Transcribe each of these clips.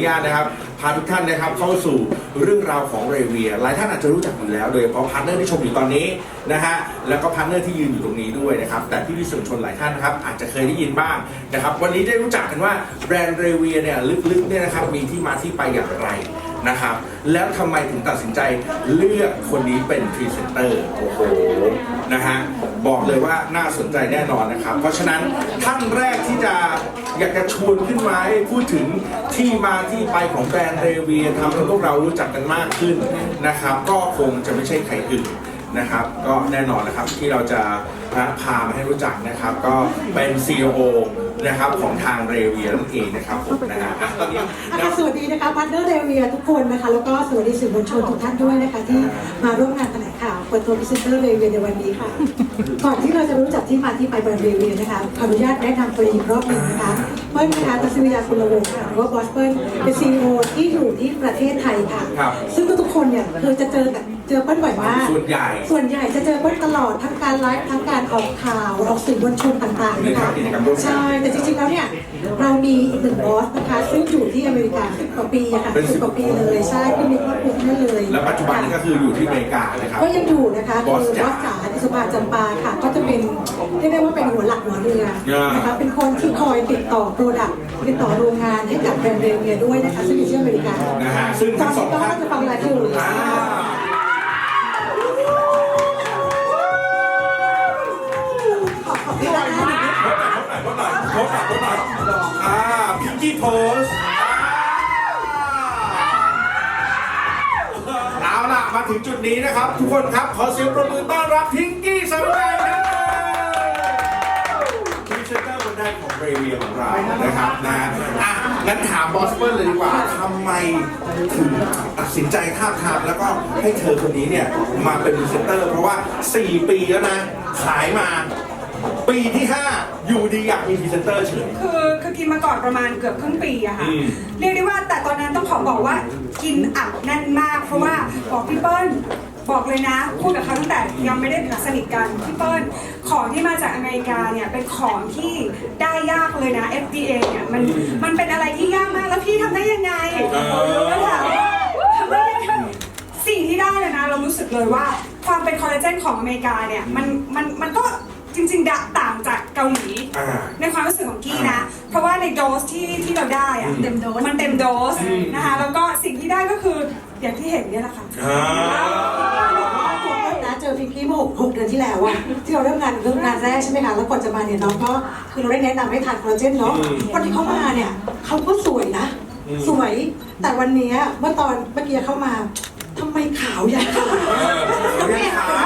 นุญาตนะครับพาทุกท่านนะครับเข้าสู่เรื่องราวของเรเวียหลายท่านอาจจะรู้จักอยู่แล้ว โดยเฉพาะพาร์ทเนอร์ที่ชมอยู่ตอนนี้นะฮะแล้วก็พาร์ทเนอร์ที่ยืนอยู่ตรงนี้ด้วยนะครับแต่พี่พี่สื่อชนหลายท่านนะครับอาจจะเคยได้ยินบ้างนะครับวันนี้ได้รู้จักกันว่าแบรนด์เรเวียเนี่ยลึกๆเนี่ยนะครับมีที่มาที่ไปอย่างไร นะครับ แล้วทำไมถึงตัดสินใจเลือกคนนี้เป็นพรีเซนเตอร์โอ้โหนะฮะบอกเลยว่าน่าสนใจแน่นอนนะครับ เพราะฉะนั้นท่านแรกที่จะอยากจะชวนขึ้นมาให้พูดถึงที่มาที่ไปของแบรนด์เรเวียทำให้พวกเรารู้จักกันมากขึ้นนะครับ ก็คงจะไม่ใช่ใครอื่นนะครับ ก็แน่นอนนะครับที่เราจะพามาให้รู้จักนะครับ ก็เป็น CEO นะครับของทางเรเวียนั่นเองนะครับผมนะฮะอะตอนนี้อะนะค่ะสวัสดีนะคะพันเนอร์เรเวียทุกคนนะคะ แล้วก็สวัสดีสื่อมวลชนทุกท่านด้วยนะคะ ที่มาร่วมงานแถลงข่าวเปิดตัวพรีเซนเตอร์เรเวียในวันนี้ค่ะ ก่อนที่เราจะรู้จักที่มาที่ไปแบรนด์เรเวียนะคะขออนุญาตแนะนำตัวเองอีกรอบหนึ่งนะคะเปิ้ลนะคะตัศวิยาคุณวงศ์ค่ะหรือว่าบอสเปิ้ลเป็นซีอที่อยู่ที่ประเทศไทยค่ะ ครับ ซึ่งทุกๆคนเนี่ยเคยจะเจอกับ เจอเปิ้ลบ่อยมาก ส่วนใหญ่ส่วนใหญ่จะเจอเปิ้ลตลอดทั้งการไลฟ์ทั้งการออกข่าวออกสื่อมวลชนต่างๆนะคะในกิจกรรมร่วมกันใช่แต่จริงๆแล้วเนี่ยเรามีอีกหนึ่งบอสนะคะซึ่งอยู่ที่อเมริกาสิบกว่าปีอะค่ะเป็นสิบกว่าปีเลยใช่คือมีครอบครัวที่นั่นเลย แล้วปัจจุบันนี้ก็คืออยู่ที่อเมริกานะครับก็ยังอยู่นะคะบอสคือบจ๋าอสจ๋าอิสุภาจำปาค่ะ ก็จะเป็นเรียกได้ว่าเป็นหัวหลักหัวเรืออ่านนะคะเป็นคนที่คอยติดต่อโปรดักต์ติดต่อโรงงานให้กับแบรนด์เรเวียด้วยนะคะซึ่งอยู่ที่อเมริกานะฮะซึ่งตอทั้นงสอนี้งก็ท่านจะฟังไลฟ์อยู่อ่าพขอ พบหน่อยพบหน่อยพบหน่อยพบหน่อยอ่าพิงกี้โพสเอาล่ะ มาถึงจุดนี้นะครับ ทุกคนครับ ขอเสียงประมือต้อนรับพิงกี้สวัสดีครับพรีเซนเตอร์คนแรกของเรเวียของเรานะครับนะอะงั้นถามบอสเปิ้ลเลยดีกว่าทำไมถึงตัดสินใจท้าบทามแล้วก็ให้เธอคนนี้เนี่ย มาเป็นพรีเซนเตอร์ เพราะว่า 4 ปีแล้วนะ ขายมา ปีที่ 5 อยู่ดีอยากมีพรีเซนเตอร์เฉย คือคือกินมาก่อนประมาณเกือบครึ่งปีอะค่ะ อืม เรียกได้ว่าแต่ตอนนั้นต้องขอบอกว่ากินอัดแน่นมาก เพราะว่าบอกพี่เปิ้ลบอกเลยนะ พูดกับเขาตั้งแต่ยังไม่ได้สนิทกันพี่เปิ้ลของที่มาจากอเมริกาเนี่ยเป็นของที่ได้ยากเลยนะ FDA เนี่ยมันมันเป็นอะไรที่ยากมากแล้วพี่ทำได้ยังไงแล้วถามว่าทำได้ยังไง สิ่งที่ได้เลยนะเรารู้สึกเลยว่าความเป็นคอลลาเจนของอเมริกาเนี่ยมันมันมันก็ จริงๆดะต่างจากเกาหลี อ่า ในความรู้สึกของกี้นะ เพราะว่าในโดสที่ที่เราได้อะอืมเต็มโดส มันเต็มโดสอืมนะคะ แล้วก็สิ่งที่ได้ก็คืออย่างที่เห็นเนี่ยแหละค่ะ อ่าตัวเปิ้ลนะเจอพิงกี้เมื่อหกหกเดือนที่แล้วอะที่เราเริ่มงานเริ่มงานแรกใช่ไหมคะแล้วก่อนจะมาเนี่ยน้องก็คือเราได้แนะนำให้ทานคอลลาเจนเนาะวันที่เขามาเนี่ยเขาก็สวยนะ สวย แต่วันเนี้ยเมื่อตอนเมื่อกี้เข้ามาทำไมขาวอย่างขาวเออเขาเรียกขาไ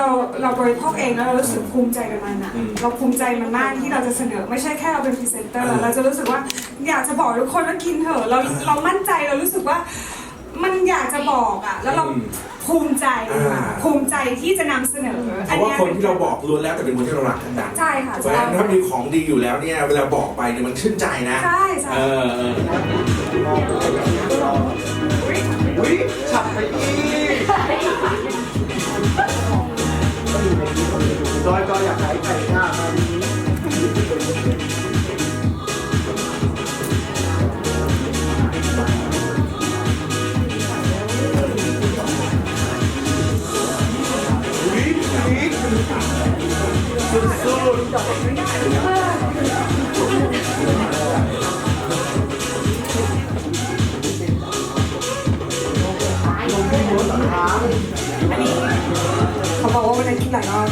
เราเราเราบริโภคเองแล้วเรารู้สึกภูมิใจกับมันอะเราภูมิใจมันมากที่เราจะเสนอ ไม่ใช่แค่เราเป็นพรีเซนเตอร์เราจะรู้สึกว่าอยากจะบอกทุกคนว่ากินเถอะเราเรามั่นใจเรารู้สึกว่ามันอยากจะบอกอะแล้วเราภูมิใจภูมิใจที่จะนำเสนอเพอันราะว่าเนี้ย คนที่เราบอกล้วนแล้วแต่เป็นคนที่เรารักทั้งนั้นใช่ค่ะเพราะฉะนั้นถ้ามีของดีอยู่แล้วเนี่ยเวลาบอกไปเนี่ยมันชื่นใจนะ ใช่ใช่ เออเออ อุ้ยฉับไปอีก เขาบอกว่าวันนั้นกินหลายรอบ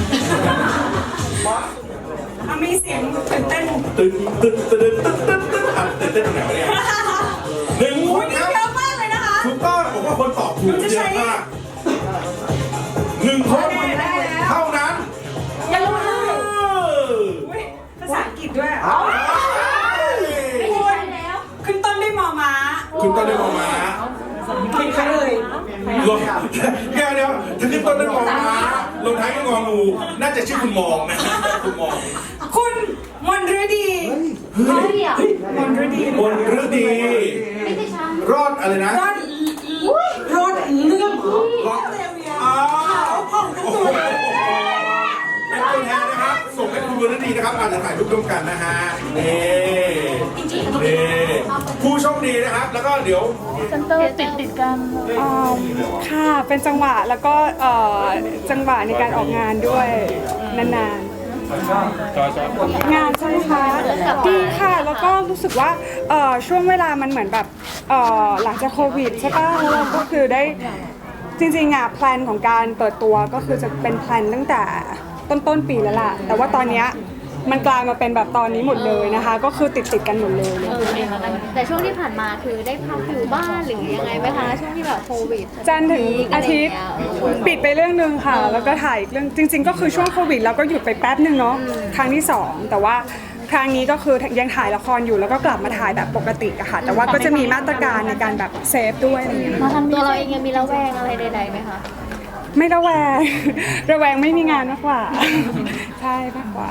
อะมีเสียงตื่นเต้น ตึ้งตึ้งตึ้งตึ้งตึ้งตึ้งตึ้งอะตื่นเต้นตรงไหนวะเนี่ย คุณต้นได้มองมาผิดใครเลยลงเดี๋ยวเดี๋ยวถ้าขึ้นต้นด้วยมองมาลงท้ายด้วยงองูน่าจะชื่อคุณมองนะคุณมองคุณมนฤดีเฮ้ยมนฤดีบนฤดี รอดอะไรนะ รอดรอดเรื่องเหรอรอดอ้าวผ่องทั้งโอ้ตัว เป็นตัวแทนนะครับส่งให้คุณบนฤดีดีนะครับอาจจะถ่ายรูปร่วมกันนะฮะนี่นี่ผู้โชคดีนะครับ แล้วก็เดี๋ยวเซนเตอร์ติดติดกันอ่าค่ะ เป็นจังหวะแล้วก็เอ่อจังหวะในการออกงานด้วยนานๆงานใช่ไหมคะดีค่ะ แล้วก็รู้สึกว่าเอ่อช่วงเวลามันเหมือนแบบเอ่อหลังจากโควิดใช่ป่ะแล้วเราก็คือได้จริงๆอะแพลนของการเปิดตัวก็คือจะเป็นแพลนตั้งแต่ ต้นต้นๆปีแล้วล่ะ แต่ว่าตอนเนี้ยมันกลายมาเป็นแบบตอนนี้หมดเลยนะคะ ก็คือติดติดๆกันหมดเลยเออแต่ช่วงที่ผ่านมาคือได้พักอยู่บ้านหรือยังไงไหมคะช่วงที่แบบโควิดจันทร์ถึงอาทิตย์ปิดไปเรื่องหนึ่งค่ะ แล้วก็ถ่ายอีกเรื่องจริง ๆ ก็คือช่วงโควิดเราก็หยุดไปแป๊บหนึ่งเนาะครั้งที่สองแต่ว่าครั้งนี้ก็คือยังถ่ายละครอยู่แล้วก็กลับมาถ่ายแบบปกติอะค่ะ แต่ว่าก็จะมีมาตรการในการแบบเซฟด้วยอะไรอย่างเงี้ย ตัวเราเองยังมีระแวงอะไรใดๆไหมคะ ไม่ระแวง ระแวงไม่มีงานมากกว่า ใช่มากกว่า